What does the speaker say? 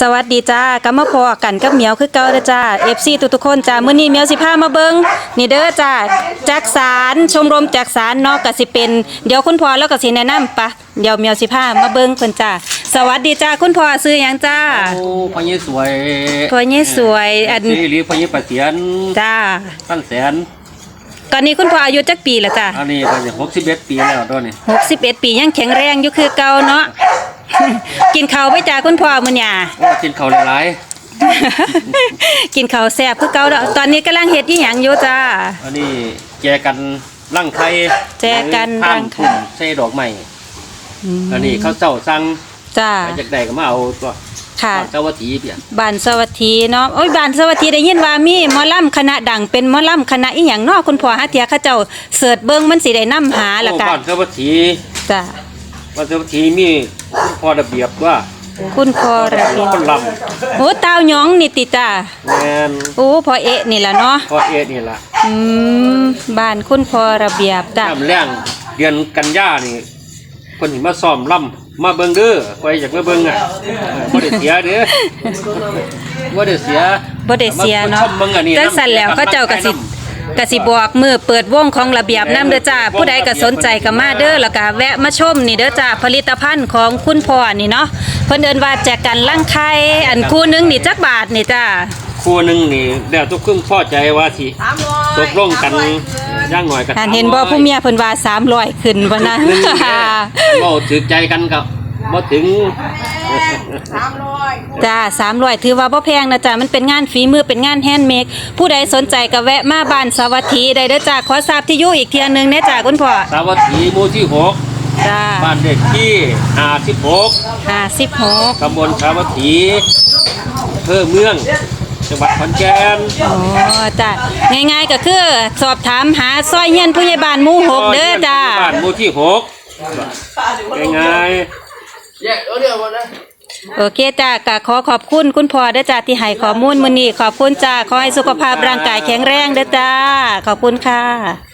สวัสดีจ้ากำมาพอกันกับเหมียวคือเก่าเด้อจ้า FC ทุกๆคนจ้ามื้อนี้เหมียวสิพามาเบิ่งนี่เด้อจ้าจักสารชมรมจักสารเนาะก็สิเป็นเดี๋ยวคุณพ่อแล้วก็สิแนะนำปะเดี๋ยวเหมียวสิพามาเบิ่งเพิ่นจ้าสวัสดีจ้าคุณพ่อซื้อหยังจ้าโอ้พญสวยพ่อนี่สวยอันสีหรือพญประเสียนจ้าตั้นแสนตอนนี้คุณพ่ออายุจักปีแล้วจ้าอันนี้ก็จะหกสิบเอ็ดปีแล้วตัวนี้61ปียังแข็งแรงอยู่คือเก่าเนาะ กินข้าวไปจ้าคุณพ่อมื้อหยาโอ้กินข้าวหลายกินข้าวแซ่บคือเก่าแล้วตอนนี้กำลังเฮ็ดอีหยังอยู่จ้า ๆอันนี้แจกันร่างไทยแจกันรังไข่ข้ามทุ่มใส่ดอกไม้อันนี้เขาเจ้าสั่งจ้าไปจากใดก็มาเอาตัวค่ะเจ้าวัตีเปียบ้านสวัสดีเนาะโอ้ยบ้านสวัสดีได้ยินว่ามีหมอลำคณะดังเป็นหมอลำคณะอีหยังเนาะคุณพ่อหาเทียเขาเจ้าเสิร์ชเบิ่งมันสิได้นำหาละโอ้กันบ้านเจ้าวัตีจ้า บ้านเจ้าวัตีมีพ อระเบียบว่าคุณพ่อระเบียบคนลโอ้ตาวหยองนี่ติจ้าำแมนโอ้พ่อเอะนี่ล่ะเนาะพอเอ็ดนี่ล่ะอืมบ้านคุณพ่อระเบียบจ้าน้ำแรงเดือนกันยานี่คนหิมาซ้อมล่ำมาเบิ่งเด้อไปอยากมาเบิ่งอะบ่ได้เสียเด้อบ่ได้เสียบ่ได้เสียเนาะมชมบิ่งอันนี้จังสั่นแล้วเขาเจ้าก็สิ ก็สิบอกมือเปิดวงของระเบียบน้ำเด้อจ้าผู้ใดก็สนใจก็มาเด้อแล้วก็แวะมาชมนี่เด้อจ้าผลิตภัณฑ์ของคุณพ่อนี่เนาะเพิ่นเอิ้นว่าแจกกันลังไข่อันคู่หนึงนี่จักบาทนี่จ้าคู่หนึงนี่แล้วทุกคนพอใจว่าสิตกลงกันอย่างหน่อยกันท่านเห็นบ่ผู้เมียเพิ่นว่า300ขึ้นว่านะหนึงนี่บ่ถือใจกันก็บ่ถึง จ้า300ถือว่าบ่แพงนะจ้ามันเป็นงานฝีมือเป็นงานแฮนด์เมดผู้ใดสนใจก็แวะมาบ้านสวัสดีได้เด้อจ้าขอทราบที่อยู่อีกเที่ยหนึงแน่จ้าคุณพ่อสาวัตถีหมู่ที่หกจ้าบ้านเลขที่56 56ตำบลสาวัตถีอำเภอเมือง จังหวัดขอนแก่นอ๋อจ้ะง่ายๆก็คือสอบถามหาซอยเฮียนผู้ใหญ่บ้านหมู่หกเด้อจ้า บ้านหมู่ที่หกง่าย โอเคจ้าก็ขอขอบคุณคุณพ่อเด้อจ้าที่ให้ข้อมูลมื้อนี้ขอบคุณจ้าขอให้สุขภาพร่างกายแข็งแรงเด้อจ้า ขอบคุณค่ะ